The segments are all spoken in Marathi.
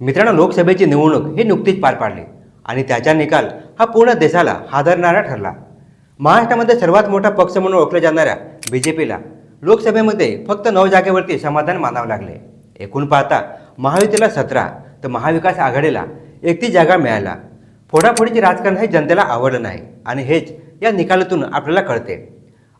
मित्रांनो लोकसभेची निवडणूक ही नुकतीच पार पाडली आणि त्याचा निकाल हा पूर्ण देशाला हादरणारा ठरला. महाराष्ट्रामध्ये सर्वात मोठा पक्ष म्हणून ओळखल्या जाणाऱ्या बी जे पीला लोकसभेमध्ये फक्त नऊ जागेवरती समाधान मानावं लागले. एकूण पाहता महायुतीला सतरा तर महाविकास आघाडीला एकतीस जागा मिळाल्या फोडाफोडीचे राजकारण हे जनतेला आवडलं नाही आणि हेच या निकालातून आपल्याला कळते.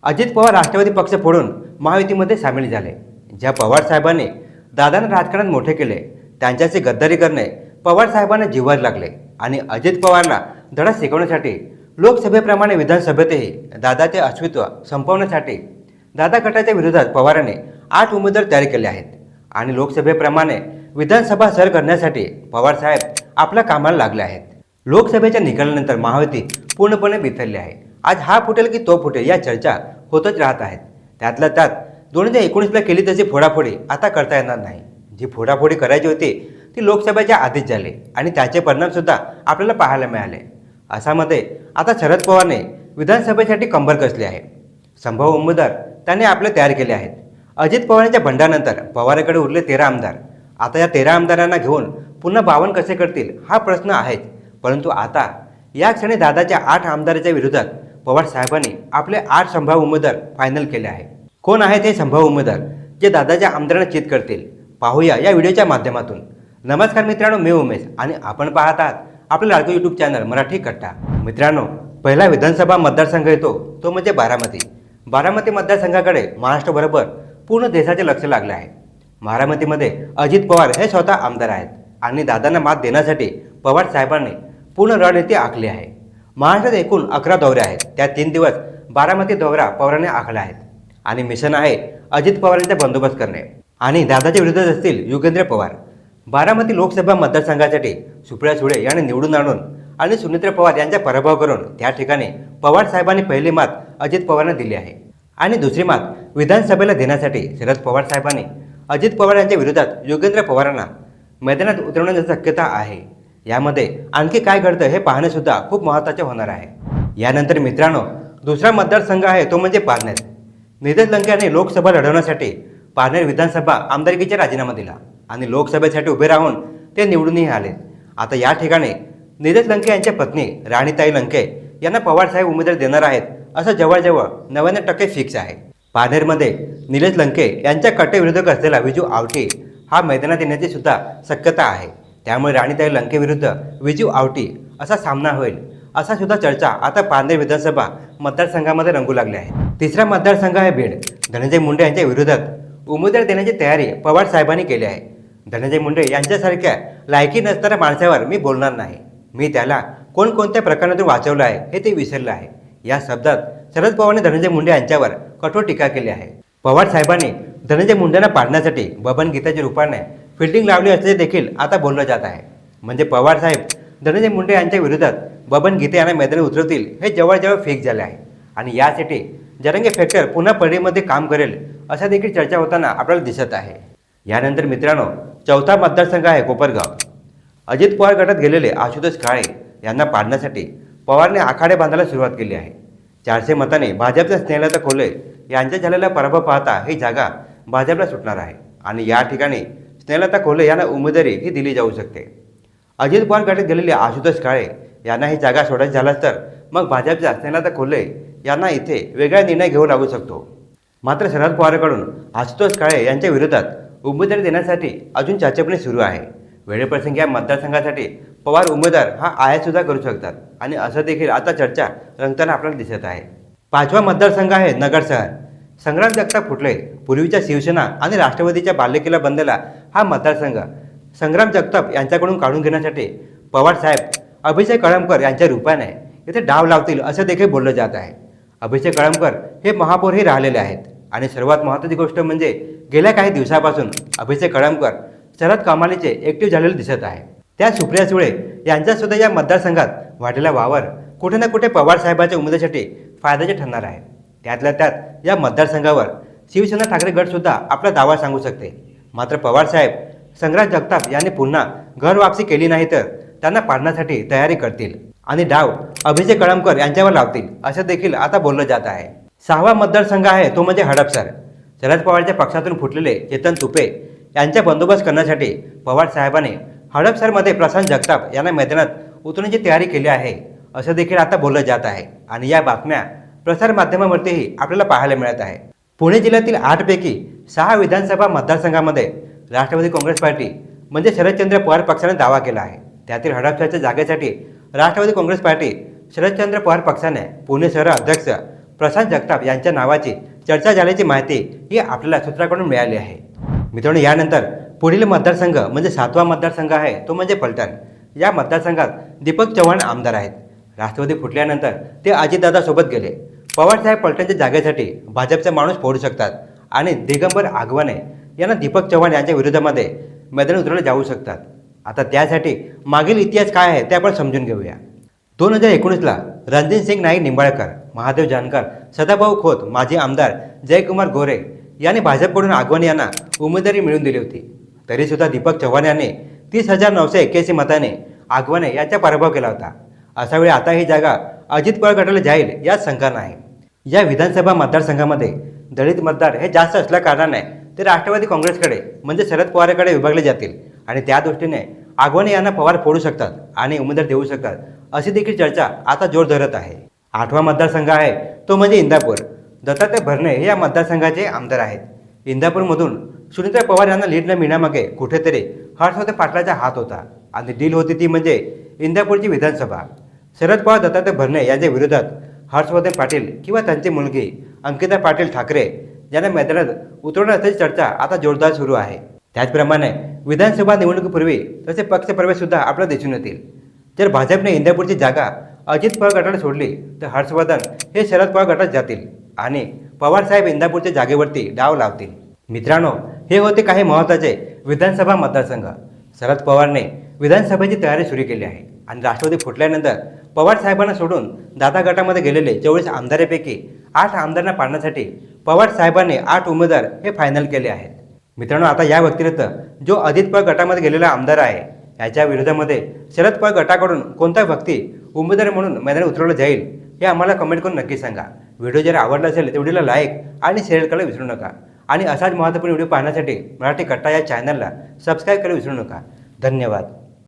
अजित पवार राष्ट्रवादी पक्ष फोडून महायुतीमध्ये सामील झाले. ज्या पवार साहेबांनी दादानं राजकारणात मोठे केले त्यांच्याशी गद्दारी करणे पवार साहेबांना जीवार लागले. आणि अजित पवारला धडा शिकवण्यासाठी लोकसभेप्रमाणे विधानसभेतही दादाचे अस्तित्व संपवण्यासाठी दादा गटाच्या विरोधात पवारांनी आठ उमेदवार तयार केले आहेत. आणि लोकसभेप्रमाणे विधानसभा सर करण्यासाठी पवारसाहेब आपल्या कामाला लागले आहेत. लोकसभेच्या निकालानंतर महायुती पूर्णपणे बिथरली आहे. आज हा फुटेल की तो फुटेल या चर्चा होतच राहत आहेत. त्यातल्या त्यात दोन हजार एकोणीसला केली तशी फोडाफोडी आता करता येणार नाही. जी फोडाफोडी करायची होती ती लोकसभेच्या आधीच झाली आणि त्याचे परिणामसुद्धा आपल्याला पाहायला मिळाले. असामध्ये आता शरद पवारने विधानसभेसाठी कंबर कसली आहे? संभव उमेदवार त्यांनी आपले तयार केले आहेत. अजित पवारांच्या बंडानंतर पवाराकडे उरले तेरा आमदार. आता या तेरा आमदारांना घेऊन पुन्हा बावन कसे करतील हा प्रश्न आहेच. परंतु आता या क्षणी दादाच्या आठ आमदाराच्या विरोधात पवार साहेबांनी आपले आठ संभाव्य उमेदवार फायनल केले आहे. कोण आहेत हे संभाव्य उमेदवार जे दादाच्या आमदारांना चित करतील? पाहूया या व्हिडिओच्या माध्यमातून. नमस्कार मित्रांनो मी उमेश आणि आपण पाहत आहात आपलं लाडको यूट्यूब चॅनल मराठी कट्टा. मित्रांनो पहिला विधानसभा मतदारसंघ येतो तो म्हणजे बारामती. बारामती मतदारसंघाकडे महाराष्ट्राबरोबर पूर्ण देशाचे लक्ष लागले आहे. बारामतीमध्ये अजित पवार हे स्वतः आमदार आहेत आणि दादांना मात देण्यासाठी पवार साहेबांनी पूर्ण रणनीती आखली आहे. महाराष्ट्रात एकूण अकरा दौरे आहेत. त्या तीन दिवस बारामती दौरा पवारांनी आखला आहेत आणि मिशन आहे अजित पवारांचा बंदोबस्त करणे. आणि दादाच्या विरोधात असतील युगेंद्र पवार. बारामती लोकसभा मतदारसंघासाठी सुप्रिया सुळे यांनी निवडून आणून आणि सुनेत्र पवार यांचा पराभव करून त्या ठिकाणी पवार साहेबांनी पहिली मात अजित पवारांना दिली आहे. आणि दुसरी मात विधानसभेला देण्यासाठी शरद पवार साहेबांनी. अजित पवार यांच्या विरोधात योगेंद्र पवारांना मैदानात उतरवण्याची शक्यता आहे. यामध्ये आणखी काय घडतं हे पाहणेसुद्धा खूप महत्त्वाचे होणार आहे. यानंतर मित्रांनो दुसरा मतदारसंघ आहे तो म्हणजे पारनेर. नितेश लंके यांनी लोकसभा लढवण्यासाठी पारनेर विधानसभा आमदारकीचा राजीनामा दिला आणि लोकसभेसाठी उभे राहून ते निवडूनही आले. आता या ठिकाणी नितेश लंके यांच्या पत्नी राणीताई लंके यांना पवारसाहेब उमेदवार देणार आहेत असं जवळजवळ नव्याण्णव टक्के फिक्स आहे. पारनेरमध्ये निलेज लंके यांच्या कट्टेविरोधक असलेला विजू आवटी हा मैदानात येण्याची सुद्धा शक्यता आहे. त्यामुळे राणीताई लंके विरुद्ध विजू आवटी असा सामना होईल असा सुद्धा चर्चा आता पारनेर विधानसभा मतदारसंघामध्ये रंगू लागली आहे तिसरा मतदारसंघ आहे बीड. धनंजय मुंडे यांच्या विरोधात उमेदवार देण्याची तयारी पवार साहेबांनी केली आहे. धनंजय मुंडे यांच्यासारख्या लायकी नसणाऱ्या माणसावर मी बोलणार नाही. मी त्याला कोणकोणत्या प्रकरणातून वाचवलं आहे हे ते विसरलं आहे. या शब्दात शरद पवारने धनंजय मुंडे यांच्यावर कठोर टीका केली आहे. पवार साहेबांनी धनंजय मुंडेंना पाडण्यासाठी बबन गीताच्या रूपाने फिल्डिंग लावली असल्याचे देखील आता बोललं जात आहे. म्हणजे पवार साहेब धनंजय मुंडे यांच्या विरोधात बबन गीते यांना मैदानी उतरवतील हे जवळजवळ फेक झाले आहे. आणि यासाठी जरंगे फॅक्टर पुन्हा परळीमध्ये काम करेल असा देखील चर्चा होताना आपल्याला दिसत आहे. यानंतर मित्रांनो चौथा मतदारसंघ आहे कोपरगाव. अजित पवार गटात गेलेले आशुतोष काळे यांना पाडण्यासाठी पवारने आखाडे बांधायला सुरुवात केली आहे. चारशे मताने भाजपच्या स्नेहलता कोल्हे यांच्या झालेला पराभव पाहता ही जागा भाजपला सुटणार आहे आणि या ठिकाणी स्नेहलता कोल्हे यांना उमेदवारी ही दिली जाऊ शकते. अजित पवार गटात गेलेले आशुतोष काळे यांना ही जागा सोडायची झाल्यास तर मग भाजपच्या स्नेहलता कोल्हे यांना इथे वेगळा निर्णय घेऊ लागू शकतो. मात्र शरद पवारकडून आशुतोष काळे यांच्या विरोधात उमेदवारी देण्यासाठी अजून चर्चापणी सुरू आहे. वेळेप्रसंगी या मतदारसंघासाठी पवार उमेदवार हा आयातसुद्धा करू शकतात आणि असं देखील आता चर्चा रंगताना आपल्याला दिसत आहे. पाचवा मतदारसंघ आहे नगर शहर. संग्राम जगताप फुटले. पूर्वीच्या शिवसेना आणि राष्ट्रवादीच्या बालेकिल्ला बनलेला हा मतदारसंघ संग्राम जगताप यांच्याकडून काढून घेण्यासाठी पवार साहेब अभिषेक कळमकर यांच्या रूपाने येथे डाव लावतील असं देखील बोललं जात आहे. अभिषेक कळमकर हे महापौरही राहिलेले आहेत. आणि सर्वात महत्त्वाची गोष्ट म्हणजे गेल्या काही दिवसापासून अभिषेक कळमकर शरद कमालीचे एक्टिव्ह झालेले दिसत आहे. त्या सुप्रिया सुळे यांच्यासुद्धा या मतदारसंघात वाढलेला वावर कुठे ना कुठे पवार साहेबांच्या उमेदवारीसाठी फायद्याचे ठरणार आहे. त्यातल्या त्यात या मतदारसंघावर शिवसेना ठाकरे गटसुद्धा आपला दावा सांगू शकते. मात्र पवार साहेब संग्राम जगताप यांनी पुन्हा घरवापसी केली नाही तर त्यांना पाडण्यासाठी तयारी करतील. आणि डाव अभिषेक कळमकर यांच्यावर लावतील असं देखील आता बोललं जात आहे. सहावा मतदारसंघ आहे तो म्हणजे हडपसर. शरद पवारच्या पक्षातून फुटलेले चेतन तुपे यांचा बंदोबस्त करण्यासाठी पवार साहेबांनी हडपसरमध्ये प्रशांत जगताप यांना मैदानात उतरण्याची तयारी केली आहे असं देखील आता बोललं जात आहे. आणि या बातम्या प्रसारमाध्यमावरतीही आपल्याला पाहायला मिळत आहे. पुणे जिल्ह्यातील आठपैकी सहा विधानसभा मतदारसंघामध्ये राष्ट्रवादी काँग्रेस पार्टी म्हणजे शरदचंद्र पवार पक्षाने दावा केला आहे. त्यातील हडपसरच्या जागेसाठी राष्ट्रवादी काँग्रेस पार्टी शरदचंद्र पवार पक्षाने पुणे शहर अध्यक्ष प्रशांत जगताप यांच्या नावाची चर्चा झाल्याची माहिती ही आपल्याला सूत्राकडून मिळाली आहे. मित्रांनो यानंतर पुढील मतदारसंघ म्हणजे सातवा मतदारसंघ आहे तो म्हणजे पलटण या मतदारसंघात दीपक चव्हाण आमदार आहेत. राष्ट्रवादी फुटल्यानंतर ते अजितदादासोबत गेले. पवारसाहेब पलटणच्या जागेसाठी भाजपचा माणूस फोडू शकतात आणि दिगंबर आगवाने यांना दीपक चव्हाण यांच्या विरोधामध्ये मैदान उतरवले जाऊ शकतात. आता त्यासाठी मागील इतिहास काय आहे ते आपण समजून घेऊया. दोन हजार एकोणीसला रणजित सिंग नाईक निंबाळकर महादेव जानकर सदाभाऊ खोत माजी आमदार जयकुमार गोरे यांनी भाजपकडून आगवण यांना उमेदवारी मिळवून दिली होती. तरीसुद्धा दीपक चव्हाण यांनी तीस हजार नऊशे एक्क्याऐंशी मताने आगवाने याचा पराभव केला होता. अशा वेळी आता ही जागा अजित पवार गटाला जाईल याच शंका नाही. या विधानसभा मतदारसंघामध्ये दलित मतदार हे जास्त असल्या कारणाने ते राष्ट्रवादी काँग्रेसकडे म्हणजे शरद पवाराकडे विभागले जातील. आणि त्या दृष्टीने आगवणे यांना पवार फोडू शकतात आणि उमेदवार देऊ शकतात अशी देखील चर्चा आता जोर धरत आहे. आठवा मतदारसंघ आहे तो म्हणजे इंदापूर. दत्तात्रय भरणे हे या मतदारसंघाचे आमदार आहेत. इंदापूरमधून सुनीता पवार यांना लीड न मिळण्यामागे कुठेतरी हर्षवर्धन पाटलाचा हात होता आणि डील होती ती म्हणजे इंदापूरची विधानसभा. शरद पवार दत्तात्रय भरणे यांच्या विरोधात हर्षवर्धन पाटील किंवा त्यांची मुलगी अंकिता पाटील ठाकरे यांना मैदानात उतरवण्याची चर्चा आता जोरदार सुरू आहे. त्याचप्रमाणे विधानसभा निवडणुकीपूर्वी तसे पक्षप्रवेशसुद्धा आपल्याला दिसून येतील. जर भाजपने इंदापूरची जागा अजित पवार गटाला सोडली तर हर्षवर्धन हे शरद पवार गटात जातील आणि पवारसाहेब इंदापूरच्या जागेवरती डाव लावतील. मित्रांनो हे होते काही महत्त्वाचे विधानसभा मतदारसंघ. शरद पवारने विधानसभेची तयारी सुरू केली आहे आणि राष्ट्रवादी फुटल्यानंतर पवार साहेबांना सोडून दादा गटामध्ये गेलेले चोवीस आमदारांपैकी आठ आमदारांना पाडण्यासाठी पवार साहेबांनी आठ उमेदवार हे फायनल केले आहेत. मित्रांनो आता या व्यतिरिक्त जो अजित पळ गटामध्ये गेलेला आमदार आहे याच्या विरोधामध्ये शरद पळ गटाकडून कोणता व्यक्ती उमेदवार म्हणून मैदानात उतरवलं जाईल हे आम्हाला कमेंट करून नक्की सांगा. व्हिडिओ जर आवडला असेल तर व्हिडिओला लाईक आणि शेअर करायला विसरू नका. आणि असाच महत्त्वपूर्ण व्हिडिओ पाहण्यासाठी मराठी कट्टा या चॅनलला सबस्क्राईब करायला विसरू नका. धन्यवाद.